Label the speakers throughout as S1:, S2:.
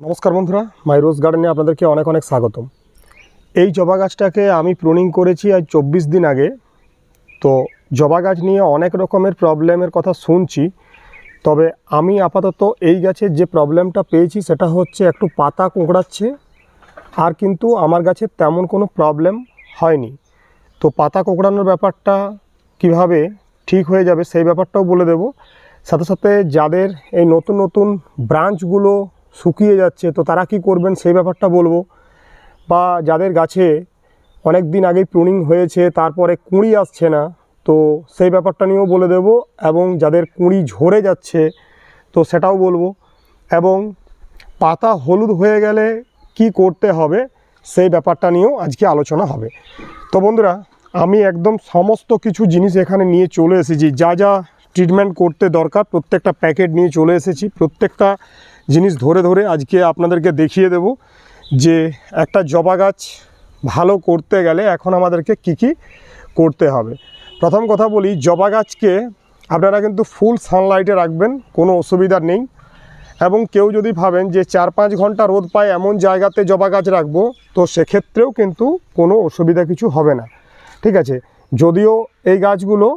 S1: নমস্কার বন্ধুরা, মাই রোজ গার্ডেনে আপনাদেরকে অনেক অনেক স্বাগতম। এই জবা গাছটাকে আমি প্রুনিং করেছি আজ চব্বিশ দিন আগে। তো জবা গাছ নিয়ে অনেক রকমের প্রবলেমের কথা শুনছি, তবে আমি আপাতত এই গাছের যে প্রবলেমটা পেয়েছি সেটা হচ্ছে একটু পাতা কোঁকড়াচ্ছে, আর কিন্তু আমার গাছের তেমন কোনো প্রবলেম হয়নি। তো পাতা কোঁকড়ানোর ব্যাপারটা কীভাবে ঠিক হয়ে যাবে সেই ব্যাপারটাও বলে দেব। সাথে সাথে যাদের এই নতুন নতুন ব্রাঞ্চগুলো শুকিয়ে যাচ্ছে। তো তারা কি করবেন? সেই ব্যাপারটা বলব। বা যাদের গাছে অনেক দিন আগেই প্রুনিং হয়েছে, তারপরে কুঁড়ি আসছে না, তো সেই ব্যাপারটা নিয়েও বলে দেব। এবং যাদের কুঁড়ি ঝরে যাচ্ছে, তো সেটাও বলব। এবং পাতা হলুদ হয়ে গেলে কি করতে হবে? সেই ব্যাপারটা নিয়েও আজকে আলোচনা হবে। তো বন্ধুরা, আমি একদম সমস্ত কিছু জিনিস এখানে নিয়ে চলে এসেছি। যা যা ট্রিটমেন্ট করতে দরকার, প্রত্যেকটা প্যাকেট নিয়ে চলে এসেছি। প্রত্যেকটা জিনিস ধরে ধরে আজকে আপনাদেরকে দেখিয়ে দেব যে একটা জবা গাছ ভালো করতে গেলে এখন আমাদেরকে কি কি করতে হবে। প্রথম কথা বলি, জবা গাছকে আপনারা কিন্তু ফুল সানলাইটে রাখবেন, কোনো অসুবিধা নেই। এবং কেউ যদি ভাবেন যে চার পাঁচ ঘণ্টা রোদ পায় এমন জায়গাতে জবা গাছ রাখব, তো সেক্ষেত্রেও কিন্তু কোনো অসুবিধা কিছু হবে না। ঠিক আছে? যদিও এই গাছগুলো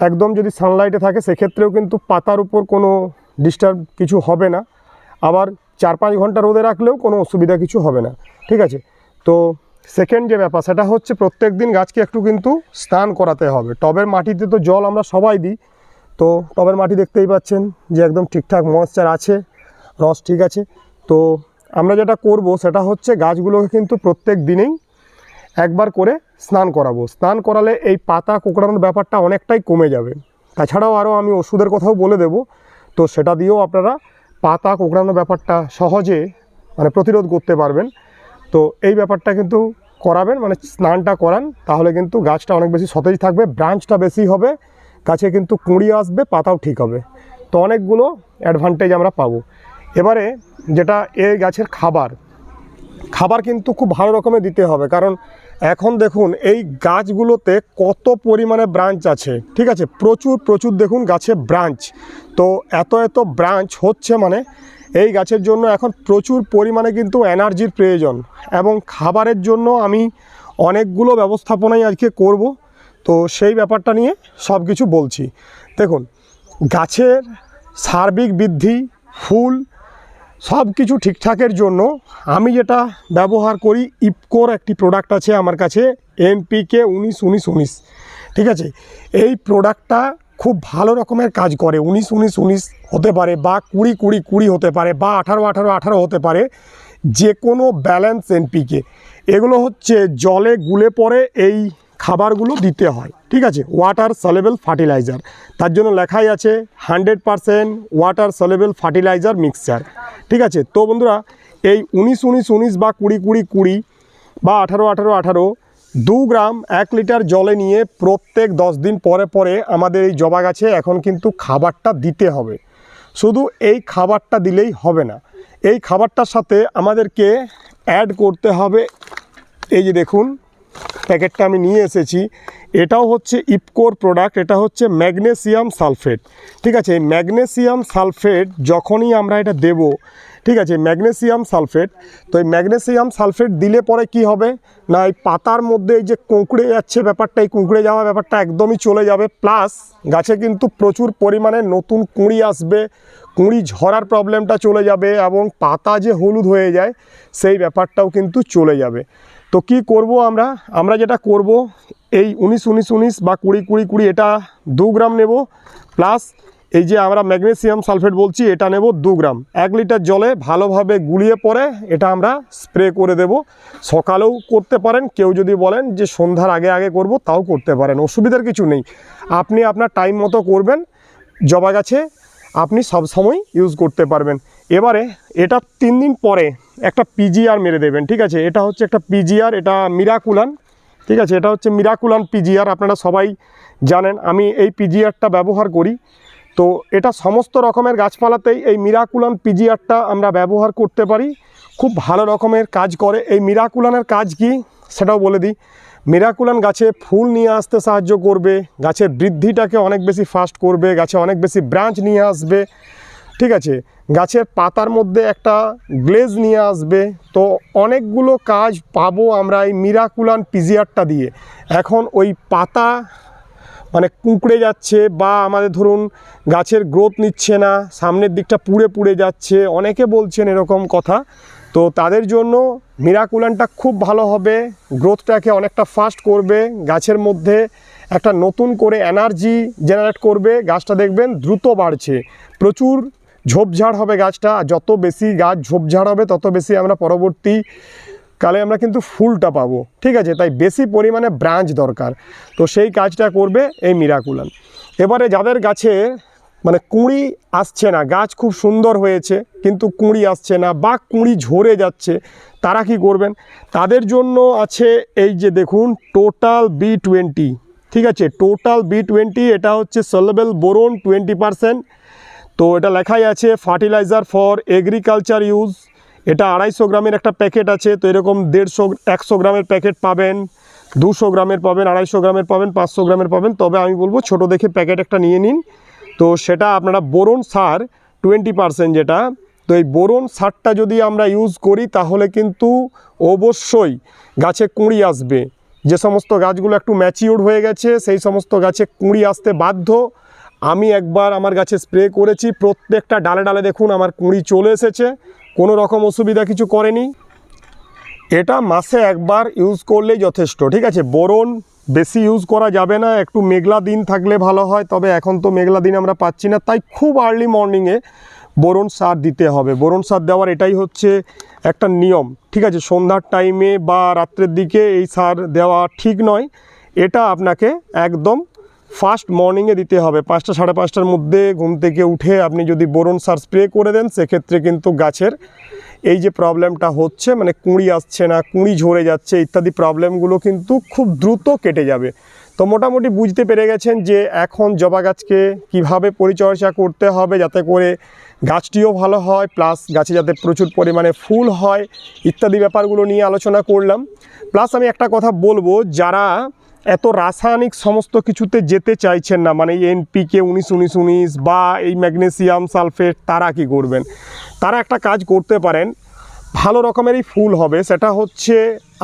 S1: একদম যদি সানলাইটে থাকে, সেক্ষেত্রেও কিন্তু পাতার উপর কোনো ডিস্টার্ব কিছু হবে না। আবার চার পাঁচ ঘণ্টা রোদে রাখলেও কোনো অসুবিধা কিছু হবে না। ঠিক আছে? তো সেকেন্ড যে ব্যাপার, সেটা হচ্ছে প্রত্যেক দিন গাছকে একটু কিন্তু স্নান করাতে হবে। টবের মাটিতে তো জল আমরা সবাই দিই। তো টবের মাটি দেখতেই পাচ্ছেন যে একদম ঠিকঠাক ময়েশ্চার আছে, রস ঠিক আছে। তো আমরা যেটা করব, সেটা হচ্ছে গাছগুলোকে কিন্তু প্রত্যেক দিনেই একবার করে স্নান করাবো। স্নান করালে এই পাতা কোঁকড়ানোর ব্যাপারটা অনেকটাই কমে যাবে। তাছাড়াও আরও আমি ওষুধের কথাও বলে দেব। তো সেটা দিয়েও আপনারা পাতা কোঁকড়ানোর ব্যাপারটা সহজে মানে প্রতিরোধ করতে পারবেন। তো এই ব্যাপারটা কিন্তু করাবেন মানে স্নানটা করান, তাহলে কিন্তু গাছটা অনেক বেশি সতেজ থাকবে, ব্রাঞ্চটা বেশি হবে, গাছে কিন্তু কুঁড়ি আসবে, পাতাও ঠিক হবে। তো অনেকগুলো অ্যাডভান্টেজ আমরা পাবো। এবারে যেটা এই গাছের খাবার খাবার কিন্তু খুব ভালো রকমের দিতে হবে, কারণ এখন দেখুন, এই গাছগুলোতে কত পরিমাণে ব্রাঞ্চ আছে, ঠিক আছে? প্রচুর প্রচুর দেখুন গাছে ব্রাঞ্চ তো এত এত ব্রাঞ্চ হচ্ছে মানে এই গাছের জন্য এখন প্রচুর পরিমাণে কিন্তু এনার্জির প্রয়োজন এবং খাবারের জন্য আমি অনেকগুলো ব্যবস্থাপনাই আজকে করব। তো সেই ব্যাপারটা নিয়ে সব কিছু বলছি। দেখুন, গাছের সার্বিক বৃদ্ধি, ফুল সব কিছু ঠিকঠাকের জন্য আমি যেটা ব্যবহার করি ইপকোর একটি প্রোডাক্ট আছে আমার কাছে এনপিকে উনিশ উনিশ উনিশ। ঠিক আছে? এই প্রোডাক্টটা খুব ভালো রকমের কাজ করে, উনিশ উনিশ উনিশ হতে পারে বা কুড়ি কুড়ি কুড়ি হতে পারে বা আঠারো আঠারো আঠারো হতে পারে যে কোনো ব্যালেন্স এনপিকে এগুলো হচ্ছে জলে গুলে পরে এই খাবারগুলো দিতে হয়, ঠিক আছে? ওয়াটার সলেবেল ফার্টিলাইজার তার জন্য লেখাই আছে hundred percent water soluble fertiliser mixture ঠিক আছে? তো বন্ধুরা, এই উনিশ উনিশ উনিশ বা কুড়ি কুড়ি কুড়ি বা আঠারো আঠারো আঠারো দু গ্রাম এক লিটার জলে নিয়ে প্রত্যেক দশ দিন পরে পরে আমাদের এই জবা গাছে এখন কিন্তু খাবারটা দিতে হবে। শুধু এই খাবারটা দিলেই হবে না। এই খাবারটার সাথে আমাদেরকে অ্যাড করতে হবে, এই যে দেখুন প্যাকেটটা আমি নিয়ে এসেছি। এটাও হচ্ছে ইপকোর প্রোডাক্ট এটা হচ্ছে ম্যাগনেসিয়াম সালফেট। ঠিক আছে, এই ম্যাগনেসিয়াম সালফেট যখনই আমরা এটা দেব, ঠিক আছে ম্যাগনেসিয়াম সালফেট, তো এই ম্যাগনেসিয়াম সালফেট দিলে পরে কি হবে? না, এই পাতার মধ্যে এই যে কুঁকড়ে যাচ্ছে ব্যাপারটা, এই কুঁকড়ে যাওয়া ব্যাপারটা একদমই চলে যাবে। প্লাস গাছে কিন্তু প্রচুর পরিমাণে নতুন কুঁড়ি আসবে, কুঁড়ি ঝরার প্রবলেমটা চলে যাবে এবং পাতা যে হলুদ হয়ে যায়, সেই ব্যাপারটাও কিন্তু চলে যাবে। তো কি করব আমরা? আমরা যেটা করব, এই উনিশ উনিশ উনিশ বা কুড়ি কুড়ি কুড়ি, এটা দু গ্রাম নেব। প্লাস এই যে আমরা ম্যাগনেসিয়াম সালফেট বলছি, এটা নেব দু গ্রাম। এক লিটার জলে ভালোভাবে গুলিয়ে পরে এটা আমরা স্প্রে করে দেব। সকালেও করতে পারেন, কেউ যদি বলেন যে সন্ধ্যার আগে আগে করব, তাও করতে পারেন, অসুবিধার কিছু নেই। আপনি আপনার টাইম মতো করবেন। জবা গাছে আপনি সব সময় ইউজ করতে পারবেন। এবারে এটা তিন দিন পরে একটা পিজিআর মেরে দেবেন, ঠিক আছে? এটা হচ্ছে একটা পিজিআর এটা মিরাকুলান ঠিক আছে? এটা হচ্ছে মিরাকুলান পিজিআর আপনারা সবাই জানেন। আমি এই পিজিআরটা ব্যবহার করি। তো এটা সমস্ত রকমের গাছপালাতেই এই মিরাকুলান পিজিআরটা আমরা ব্যবহার করতে পারি। খুব ভালো রকমের কাজ করে। এই মিরাকুলানের কাজ কি? সেটাও বলে দিই। মিরাকুলান গাছে ফুল নিয়ে আসতে সাহায্য করবে, গাছের বৃদ্ধিটাকে অনেক বেশি ফাস্ট করবে, গাছে অনেক বেশি ব্রাঞ্চ নিয়ে আসবে, ঠিক আছে? গাছের পাতার মধ্যে একটা গ্লেজ নিয়ে আসবে, তো অনেকগুলো কাজ পাবো আমরা এই মিরাকুলান পিজিয়ারটা দিয়ে। এখন ওই পাতা মানে কুঁকড়ে যাচ্ছে বা আমাদের ধরুন গাছের গ্রোথ নিচ্ছে না, সামনের দিকটা পুড়ে পুড়ে যাচ্ছে, অনেকে বলছেন এরকম কথা। তো তাদের জন্য মিরাকুলানটা খুব ভালো হবে গ্রোথটাকে অনেকটা ফাস্ট করবে, গাছের মধ্যে একটা নতুন করে এনার্জি জেনারেট করবে, গাছটা দেখবেন দ্রুত বাড়ছে। প্রচুর ঝোপঝাড় হবে গাছটা যত বেশি গাছ ঝোপঝাড় হবে, তত বেশি আমরা পরবর্তী কালে আমরা কিন্তু ফুলটা পাবো, ঠিক আছে? তাই বেশি পরিমাণে ব্রাঞ্চ দরকার। তো সেই কাজটা করবে এই মিরাকুলান। এবারে যাদের গাছে মানে কুঁড়ি আসছে না, গাছ খুব সুন্দর হয়েছে, কিন্তু কুঁড়ি আসছে না বা কুঁড়ি ঝরে যাচ্ছে, তারা কি করবেন? তাদের জন্য আছে এই যে দেখুন, টোটাল বি টোয়েন্টি, ঠিক আছে? টোটাল বি টোয়েন্টি, এটা হচ্ছে সলেবেল বোরন টোয়েন্টি পারসেন্ট। তো এটা লেখাই আছে ফার্টিলাইজার ফর এগ্রিকালচার ইউজ। এটা আড়াইশো গ্রামের একটা প্যাকেট আছে, তো এরকম দেড়শো, একশো গ্রামের প্যাকেট পাবেন, দুশো গ্রামের পাবেন, আড়াইশো গ্রামের পাবেন, পাঁচশো গ্রামের পাবেন, তবে আমি বলব ছোট দেখে প্যাকেট একটা নিয়ে নিন। তো সেটা আপনারা বোরন সার টোয়েন্টি পারসেন্ট যেটা, তো এই বোরন সারটা যদি আমরা ইউজ করি, তাহলে কিন্তু অবশ্যই গাছে কুঁড়ি আসবে। যে সমস্ত গাছগুলো একটু ম্যাচিওর হয়ে গেছে, সেই সমস্ত গাছে কুঁড়ি আসতে বাধ্য। আমি একবার আমার গাছে স্প্রে করেছি, প্রত্যেকটা ডালে ডালে দেখুন আমার কুঁড়ি চলে এসেছে। কোনো রকম অসুবিধা কিছু করেনি। এটা মাসে একবার ইউজ করলেই যথেষ্ট, ঠিক আছে? বোরন বেশি ইউজ করা যাবে না, একটু মেঘলা দিন থাকলে ভালো হয়, তবে এখন তো মেঘলা দিন আমরা পাচ্ছি না, তাই খুব আর্লি মর্নিংয়ে বোরন সার দিতে হবে। বোরন সার দেওয়ার এটাই হচ্ছে একটা নিয়ম, ঠিক আছে? সন্ধ্যার টাইমে বা রাত্রের দিকে এই সার দেওয়া ঠিক নয়। এটা আপনাকে একদম ফার্স্ট মর্নিংয়ে দিতে হবে। পাঁচটা, সাড়ে পাঁচটার মধ্যে ঘুম থেকে উঠে আপনি যদি বোরন সার স্প্রে করে দেন, সেক্ষেত্রে কিন্তু গাছের এই যে প্রবলেমটা হচ্ছে মানে কুঁড়ি আসছে না, কুঁড়ি ঝরে যাচ্ছে, ইত্যাদি প্রবলেমগুলো কিন্তু খুব দ্রুত কেটে যাবে। তো মোটামুটি বুঝতে পেরে গেছেন যে এখন জবা গাছকে কীভাবে পরিচর্যা করতে হবে যাতে করে গাছটিও ভালো হয়, প্লাস গাছে যাতে প্রচুর পরিমাণে ফুল হয়, ইত্যাদি ব্যাপারগুলো নিয়ে আলোচনা করলাম। প্লাস আমি একটা কথা বলব, যারা এত রাসায়নিক সমস্ত কিছুতে যেতে চাইছেন না মানে এনপিকে উনিশ উনিশ উনিশ বা এই ম্যাগনেসিয়াম সালফেট তারা কি করবেন? তারা একটা কাজ করতে পারেন, ভালো রকমেরই ফুল হবে, সেটা হচ্ছে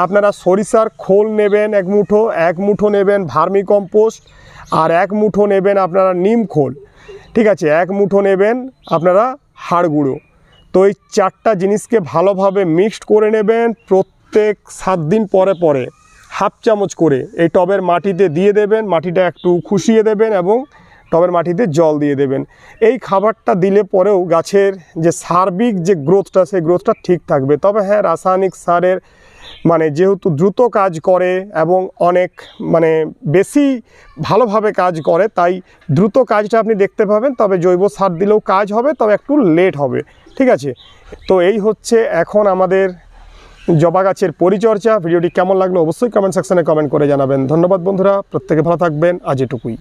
S1: আপনারা সরিষার খোল নেবেন এক মুঠো এক মুঠো নেবেন ভার্মি কম্পোস্ট আর এক মুঠো নেবেন আপনারা নিম খোল, ঠিক আছে? এক মুঠো নেবেন আপনারা হাড় গুঁড়ো। তো এই চারটা জিনিসকে ভালোভাবে মিক্সড করে নেবেন প্রত্যেক সাত দিন পরে পরে। হাফ চামচ করে এই টবের মাটিতে দিয়ে দেবেন, মাটিটা একটু খুশিয়ে দেবেন এবং টবের মাটিতে জল দিয়ে দেবেন। এই খাবারটা দিলে পরেও গাছের যে সার্বিক যে গ্রোথটা, সেই গ্রোথটা ঠিক থাকবে। তবে হ্যাঁ রাসায়নিক সারের মানে যেহেতু দ্রুত কাজ করে এবং অনেক মানে বেশি ভালোভাবে কাজ করে, তাই দ্রুত কাজটা আপনি দেখতে পাবেন। তবে জৈব সার দিলেও কাজ হবে, তবে একটু লেট হবে। ঠিক আছে? তো এই হচ্ছে এখন আমাদের জবা গাছের পরিচর্যা। ভিডিওটি কেমন লাগল অবশ্যই কমেন্ট সেকশনে কমেন্ট করে জানাবেন। ধন্যবাদ বন্ধুরা, প্রত্যেকে ভালো থাকবেন। আজ এটুকুই।